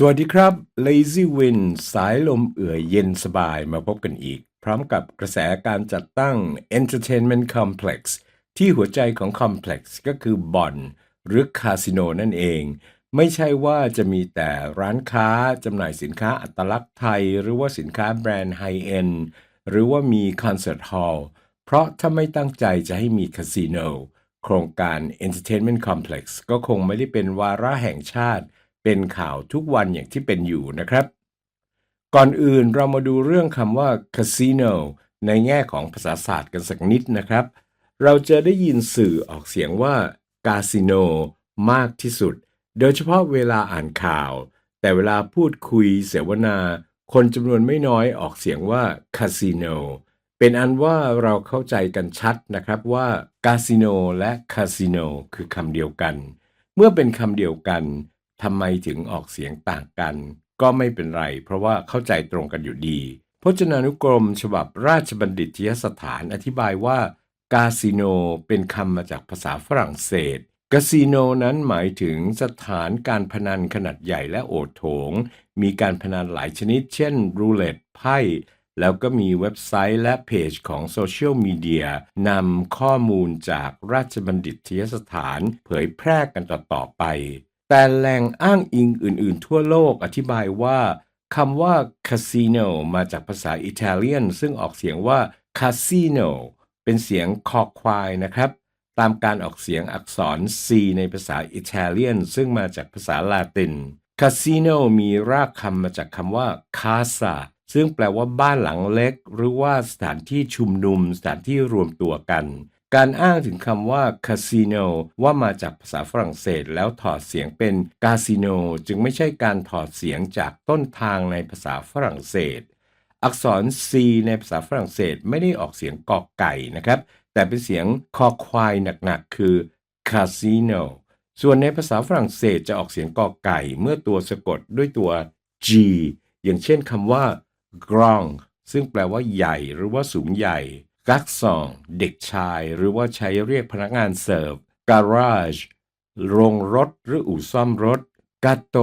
สวัสดีครับ Lazy Wind สายลมเอื่อยเย็นสบายมาพบกันอีก พร้อมกับกระแสการจัดตั้ง Entertainment Complex ที่หัวใจของ Complex ก็คือบ่อนหรือคาสิโนนั่นเอง ไม่ใช่ว่าจะมีแต่ร้านค้าจำหน่ายสินค้าอัตลักษณ์ไทย หรือว่าสินค้าแบรนด์ไฮเอ็นหรือว่ามีคอนเสิร์ตฮอลล์เพราะถ้าไม่ตั้งใจจะให้มีคาสิโนโครงการ Entertainment Complex ก็คงไม่ได้เป็นวาระแห่งชาติ เป็นข่าวทุกวันอย่างที่เป็นอยู่นะครับ ก่อนอื่นเรามาดูเรื่องคำว่า casino ในแง่ของภาษาศาสตร์กันสักนิดนะครับ เราจะได้ยินสื่อออกเสียงว่า casino มากที่สุด โดยเฉพาะเวลาอ่านข่าว แต่เวลาพูดคุยเสวนา คนจำนวนไม่น้อยออกเสียงว่า casino เป็นอันว่าเราเข้าใจกันชัดนะครับว่า casino และ casino คือคำเดียวกัน เมื่อเป็นคำเดียวกัน ทำไมถึงออกเสียงต่างกัน ก็ไม่เป็นไร เพราะว่าเข้าใจตรงกันอยู่ดี พจนานุกรม ฉบับราชบัณฑิตยสถานอธิบายว่ากาสิโนเป็นคำมาจากภาษาฝรั่งเศสกาสิโนนั้นหมายถึงสถานการพนันขนาดใหญ่และโอดโถง มีการพนันหลายชนิด เช่น รูเล็ตไพ่ แล้วก็มีเว็บไซต์และเพจของโซเชียลมีเดียนำข้อมูลจากราชบัณฑิตยสถานเผยแพร่กันต่อๆไป แต่แหล่งอ้างอิงอื่นๆ ทั่วโลกอธิบายว่าคำว่า casino มาจากภาษาอิตาเลียน ซึ่งออกเสียงว่า casino เป็นเสียงคอควายนะครับ ตามการออกเสียงอักษร C ในภาษาอิตาเลียน ซึ่งมาจากภาษาลาติน casino มีรากคำมาจากคำว่า casa ซึ่งแปลว่าบ้านหลังเล็ก หรือว่าสถานที่ชุมนุม สถานที่รวมตัวกัน การอ้างถึงคำว่า casino ว่ามาจากภาษาฝรั่งเศสแล้วถอดเสียงเป็น casino จึงไม่ใช่การถอดเสียงจากต้นทางในภาษาฝรั่งเศส อักษร C ในภาษาฝรั่งเศสไม่ได้ออกเสียงกอไก่นะครับ แต่เป็นเสียงคอควายหนักๆ คือ casino ส่วนในภาษาฝรั่งเศสจะออกเสียงกอไก่เมื่อตัวสะกดด้วยตัว G อย่างเช่นคำว่า grand ซึ่งแปลว่าใหญ่หรือว่าสูงใหญ่ กักซองเด็กชาย หรือว่าใช้เรียกพนักงานเสิร์ฟ garage โรงรถหรืออู่ซ่อมรถกาโต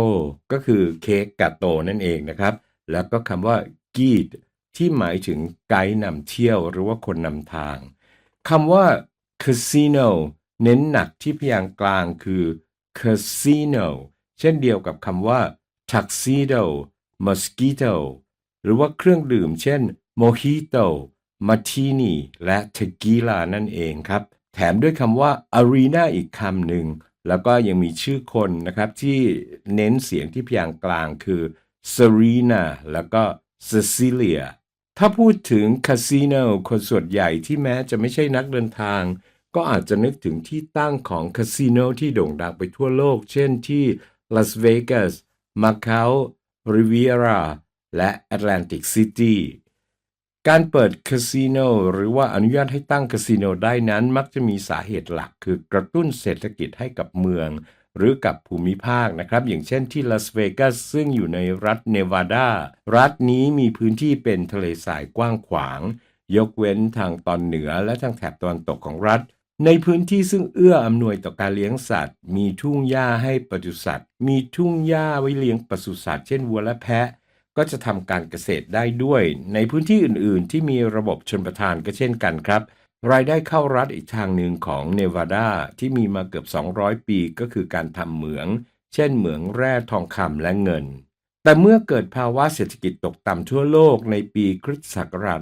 ก็คือเค้กกาโตนั่นเองนะครับ แล้วก็คำว่ากีดที่หมายถึงไกด์นำเที่ยวหรือว่าคนนำทางคำว่า casino เน้นหนักที่พยางค์กลางคือ casino เช่นเดียวกับคำว่า tuxedo mosquito หรือว่าเครื่องดื่มเช่นโมฮิโต mojito martini และ tequila นั่นเองครับ แถมด้วยคำว่า arena อีกคำหนึ่ง แล้วก็ยังมีชื่อคนนะครับที่เน้นเสียงที่พยางกลางคือ Serena แล้วก็ Cecilia ถ้าพูดถึงคาสิโนคนส่วนใหญ่ที่แม้จะไม่ใช่นักเดินทาง ก็อาจจะนึกถึงที่ตั้งของคาสิโนที่โด่งดังไปทั่วโลก เช่นที่ลาสเวกัสมาเก๊าริเวียราและแอตแลนติกซิตี้ การเปิดคาสิโนหรือว่าอนุญาตให้ตั้งคาสิโนได้นั้นมักจะมีสาเหตุหลัก คือกระตุ้นเศรษฐกิจให้กับเมือง หรือกับภูมิภาคนะครับ อย่างเช่นที่ลาสเวกัสซึ่งอยู่ในรัฐเนวาดา รัฐนี้มีพื้นที่เป็นทะเลทรายกว้างขวาง ยกเว้นทางตอนเหนือและทางแถบตะวันตกของรัฐ ในพื้นที่ซึ่งเอื้ออำนวยต่อการเลี้ยงสัตว์ มีทุ่งหญ้าให้ปศุสัตว์ มีทุ่งหญ้าไว้เลี้ยงปศุสัตว์ เช่นวัวและแพะ ก็จะทำการเกษตรได้ด้วย ในพื้นที่อื่นๆ ที่มีระบบชนประทานก็เช่นกันครับ รายได้เข้ารัฐอีกทางหนึ่งของเนวาดาที่มีมาเกือบ 200 ปีก็คือการทำเหมือง เช่นเหมืองแร่ทองคำและเงิน แต่เมื่อเกิดภาวะเศรษฐกิจตกต่ำทั่วโลกในปีคริสตศักราช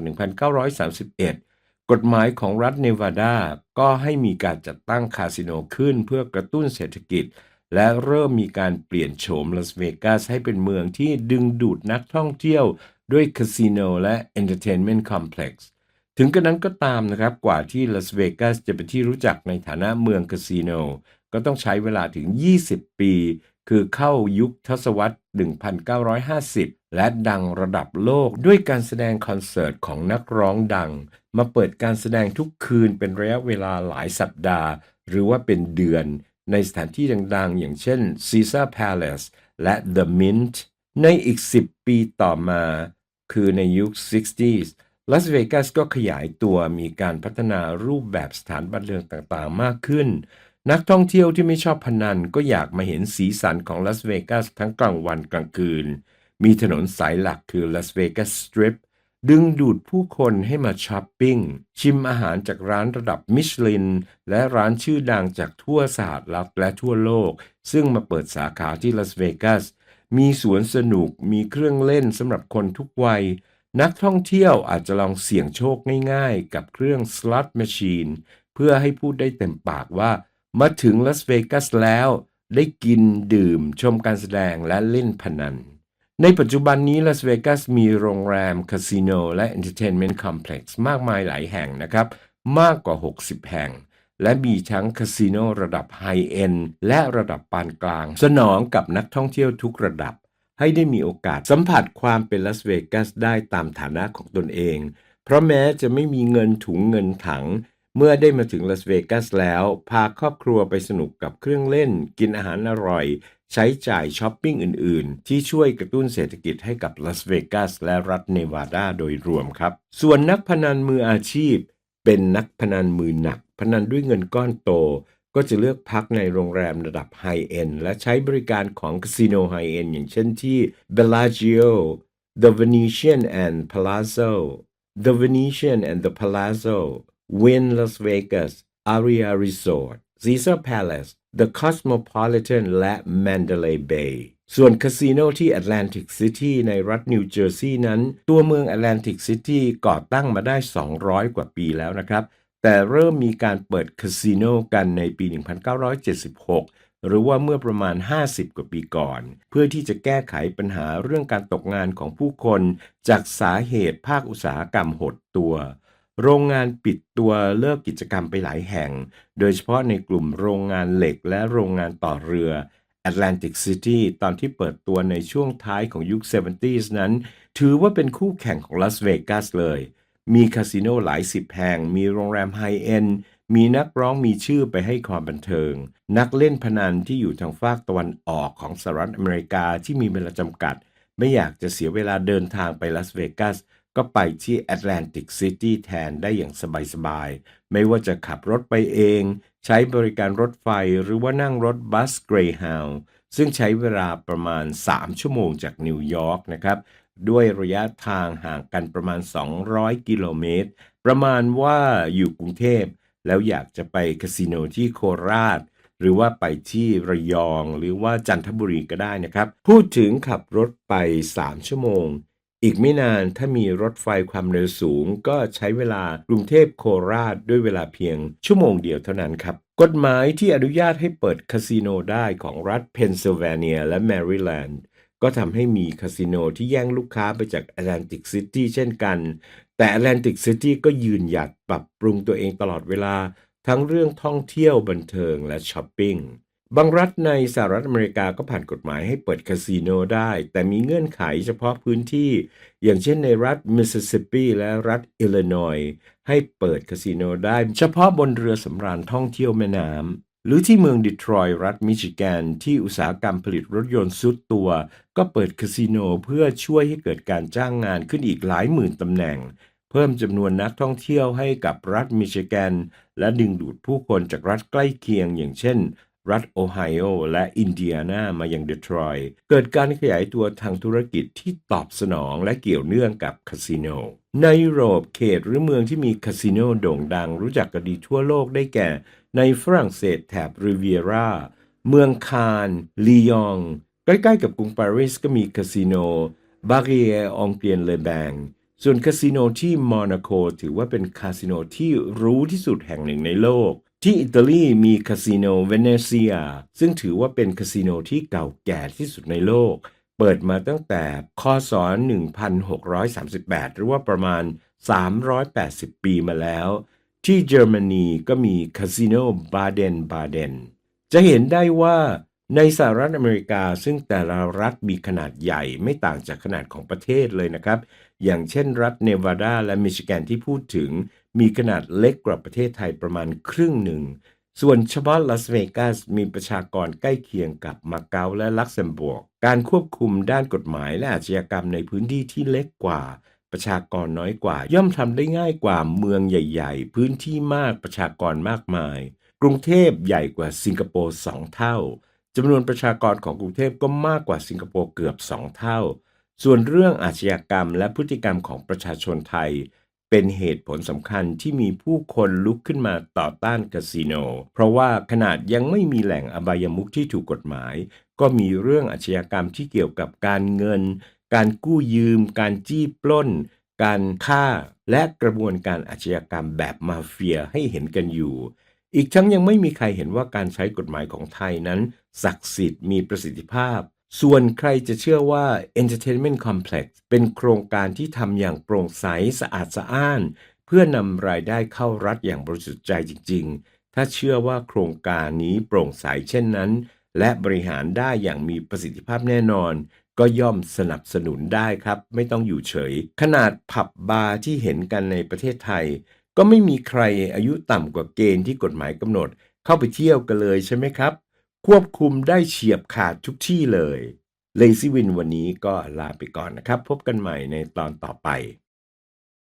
1931 กฎหมายของรัฐเนวาดาก็ให้มีการจัดตั้งคาสิโนขึ้นเพื่อกระตุ้นเศรษฐกิจ และเริ่มมีการเปลี่ยนโฉมลาสเวกัสให้เป็นเมืองที่ดึงดูดนักท่องเที่ยวด้วยคาสิโนและเอนเตอร์เทนเมนต์คอมเพล็กซ์ถึงกระนั้นก็ตามนะครับ กว่าที่ลาสเวกัสจะเป็นที่รู้จักในฐานะเมืองคาสิโนก็ต้องใช้เวลาถึง 20 ปี คือเข้ายุคทศวรรษ 1950 และดังระดับโลกด้วยการแสดงคอนเสิร์ตของนักร้องดัง มาเปิดการแสดงทุกคืนเป็นระยะเวลาหลายสัปดาห์ หรือว่าเป็นเดือน ในสถานที่ดังๆ อย่างเช่น Caesar Palace และ The Mint ในอีก 10 ปีต่อมา คือในยุค 60s ลาสเวกัสก็ขยายตัวมีการพัฒนารูปแบบสถานบันเทิงต่างๆ มากขึ้น นักท่องเที่ยวที่ไม่ชอบพนันก็อยากมาเห็นสีสันของลาสเวกัสทั้งกลางวันกลางคืน มีถนนสายหลักคือลาสเวกัสสตริป ดึงดูดผู้คนให้มาช้อปปิ้ง ชิมอาหารจากร้านระดับมิชลิน และร้านชื่อดังจากทั่วสหรัฐและทั่วโลก ซึ่งมาเปิดสาขาที่ลาสเวกัส มีสวนสนุกมีเครื่องเล่นสำหรับคนทุกวัย นักท่องเที่ยวอาจจะลองเสี่ยงโชคง่ายๆ กับเครื่องสล็อตแมชชีนเพื่อให้พูดได้เต็มปากว่า มาถึงลาสเวกัสแล้ว ได้กินดื่มชมการแสดงและเล่นพนัน ในปัจจุบันนี้ลาสเวกัสมีโรงแรม คาสิโน และเอนเตอร์เทนเมนต์คอมเพล็กซ์มากมายหลายแห่งนะครับ มากกว่า 60 แห่ง และมีทั้งคาสิโนระดับไฮเอนด์และระดับปานกลาง สนองกับนักท่องเที่ยวทุกระดับ ให้ได้มีโอกาสสัมผัสความเป็นลาสเวกัสได้ตามฐานะของตนเอง เพราะแม้จะไม่มีเงินถุงเงินถัง เมื่อได้มาถึงลาสเวกัสแล้ว พาครอบครัวไปสนุกกับเครื่องเล่น กินอาหารอร่อย ใช้จ่ายช้อปปิ้งอื่น ๆ ที่ช่วยกระตุ้นเศรษฐกิจให้กับลาสเวกัสและรัฐเนวาดาโดยรวมครับ ส่วนนักพนันมืออาชีพ เป็นนักพนันมือหนัก พนันด้วยเงินก้อนโต ก็จะเลือกพักในโรงแรมระดับไฮเอนด์และใช้บริการของคาสิโนไฮเอนด์อย่างเช่นที่ Bellagio The Venetian and Palazzo The Venetian and the Palazzo Wynn Las Vegas Aria Resort Caesar Palace The Cosmopolitan และ Mandalay Bay ส่วนคาสิโนที่ Atlantic City ในรัฐนิวเจอร์ซีย์นั้น ตัวเมือง Atlantic City ก่อตั้งมาได้ 200 กว่าปีแล้วนะครับ แต่เริ่มมีการเปิดคาสิโนกันในปี 1976 หรือว่าเมื่อประมาณ 50 กว่าปีก่อน เพื่อที่จะแก้ไขปัญหาเรื่องการตกงานของผู้คน จากสาเหตุภาคอุตสาหกรรมหดตัว โรงงานปิดตัวเลิกกิจกรรมไปหลายแห่ง โดยเฉพาะในกลุ่มโรงงานเหล็กและโรงงานต่อเรือ Atlantic City ตอนที่เปิดตัวในช่วงท้ายของยุค 70s นั้น ถือว่าเป็นคู่แข่งของลาสเวกัสเลย มีคาสิโนหลายสิบแห่ง มีโรงแรมไฮเอนด์มีนักร้องมีชื่อไปให้ความบันเทิง นักเล่นพนันที่อยู่ทางฝากตะวันออกของสหรัฐอเมริกาที่มีเวลาจำกัด ไม่อยากจะเสียเวลาเดินทางไปลาสเวกัส ก็ไปที่ Atlantic City แทนได้อย่างสบายๆ ไม่ว่าจะขับรถไปเอง ใช้บริการรถไฟหรือว่านั่งรถบัส Greyhound ซึ่งใช้เวลาประมาณ 3 ชั่วโมงจากนิวยอร์กนะครับ ด้วยระยะทางห่างกันประมาณ 200 กิโลเมตร ประมาณว่าอยู่กรุงเทพ แล้วอยากจะไปคาสิโนที่โคราชหรือว่าไปที่ระยองหรือว่าจันทบุรีก็ได้นะครับ พูดถึงขับรถไป 3 ชั่วโมง อีกไม่นานถ้ามีรถไฟความเร็วสูง ก็ใช้เวลากรุงเทพโคราชด้วยเวลาเพียงชั่วโมงเดียวเท่านั้นครับกฎหมายที่อนุญาตให้เปิดคาสิโนได้ของรัฐเพนซิลเวเนียและแมริแลนด์ก็ทำให้มีคาสิโนที่แย่งลูกค้าไปจาก Atlantic City เช่นกัน แต่ Atlantic City ก็ยืนหยัดปรับปรุงตัวเองตลอดเวลา ทั้งเรื่องท่องเที่ยวบันเทิงและช้อปปิ้ง บางรัฐในสหรัฐอเมริกาก็ผ่านกฎหมายให้เปิดคาสิโนได้ แต่มีเงื่อนไขเฉพาะพื้นที่ อย่างเช่นในรัฐมิสซิสซิปปีและรัฐอิลลินอยส์ให้เปิดคาสิโนได้ เฉพาะบนเรือสำราญท่องเที่ยวแม่น้ำหรือที่เมืองดีทรอยรัฐมิชิแกน ที่อุตสาหกรรมผลิตรถยนต์ซุดตัว ก็เปิดคาสิโนเพื่อช่วยให้เกิดการจ้างงานขึ้นอีกหลายหมื่นตำแหน่งเพิ่มจำนวนนักท่องเที่ยวให้กับรัฐมิชิแกน และดึงดูดผู้คนจากรัฐใกล้เคียงอย่างเช่น รัฐโอไฮโอและอินเดียนามายังเดทรอยต์เกิดการขยายตัวทางธุรกิจที่ตอบสนองและเกี่ยวเนื่องกับคาสิโน ในยุโรปเขตหรือเมืองที่มีคาสิโนโด่งดังรู้จักกันดีทั่วโลกได้แก่ ในฝรั่งเศสแถบริเวียราเมืองคานลียอง ใกล้ๆกับกรุงปารีสก็มีคาสิโน บาเรียองเกียนเลแบงส่วนคาสิโนที่มอนาโกถือว่าเป็นคาสิโนที่รู้ที่สุดแห่งหนึ่งในโลก ที่อิตาลีมีคาสิโนเวเนเซียซึ่งถือว่าเป็นคาสิโนที่เก่าแก่ที่สุดในโลก เปิดมาตั้งแต่คศ1638 หรือว่าประมาณ 380 ปีมาแล้ว ที่เยอรมนีก็มีคาสิโนบาเดนบาเดนจะเห็นได้ว่าในสหรัฐอเมริกาซึ่งแต่ละรัฐมีขนาดใหญ่ไม่ต่างจากขนาดของประเทศเลยนะครับ อย่างเช่นรัฐเนวาดาและมิชิแกนที่พูดถึง มีขนาดเล็กกว่าประเทศไทยประมาณครึ่งหนึ่ง ส่วนเฉพาะลาสเวกัสมีประชากรใกล้เคียงกับมาเก๊าและลักเซมบวร์ก การควบคุมด้านกฎหมายและอาชญากรรมในพื้นที่ที่เล็กกว่า ประชากรน้อยกว่า ย่อมทำได้ง่ายกว่าเมืองใหญ่ ๆ พื้นที่มากประชากรมากมาย กรุงเทพใหญ่กว่าสิงคโปร์สองเท่าจำนวนประชากรของกรุงเทพก็มากกว่าสิงคโปร์เกือบสองเท่า ส่วนเรื่องอาชญากรรมและพฤติกรรมของประชาชนไทย เป็นเหตุผลสำคัญที่มีผู้คนลุกขึ้นมาต่อต้านคาสิโน เพราะว่าขนาดยังไม่มีแหล่งอบายมุขที่ถูกกฎหมาย ก็มีเรื่องอาชญากรรมที่เกี่ยวกับการเงิน การกู้ยืม การจี้ปล้น การฆ่า และกระบวนการอาชญากรรมแบบมาเฟียให้เห็นกันอยู่ อีกทั้งยังไม่มีใครเห็นว่าการใช้กฎหมายของไทยนั้น ศักดิ์สิทธิ์มีประสิทธิภาพ ส่วนใครจะเชื่อว่า Entertainment Complex เป็นโครงการที่ทำอย่างโปร่งใสสะอาดสะอ้าน เพื่อนำรายได้เข้ารัฐอย่างบริสุทธิ์ใจจริง ๆ ถ้าเชื่อว่าโครงการนี้โปร่งใสเช่นนั้น และบริหารได้อย่างมีประสิทธิภาพแน่นอน ก็ย่อมสนับสนุนได้ครับ ไม่ต้องอยู่เฉย ขนาดผับบาร์ที่เห็นกันในประเทศไทย ก็ไม่มีใครอายุต่ำกว่าเกณฑ์ที่กฎหมายกำหนด เข้าไปเที่ยวกันเลยใช่ไหมครับ ควบคุมได้เฉียบขาดทุกที่เลย Lazy Win วันนี้ก็ลาไปก่อนนะครับ พบกันใหม่ในตอนต่อไป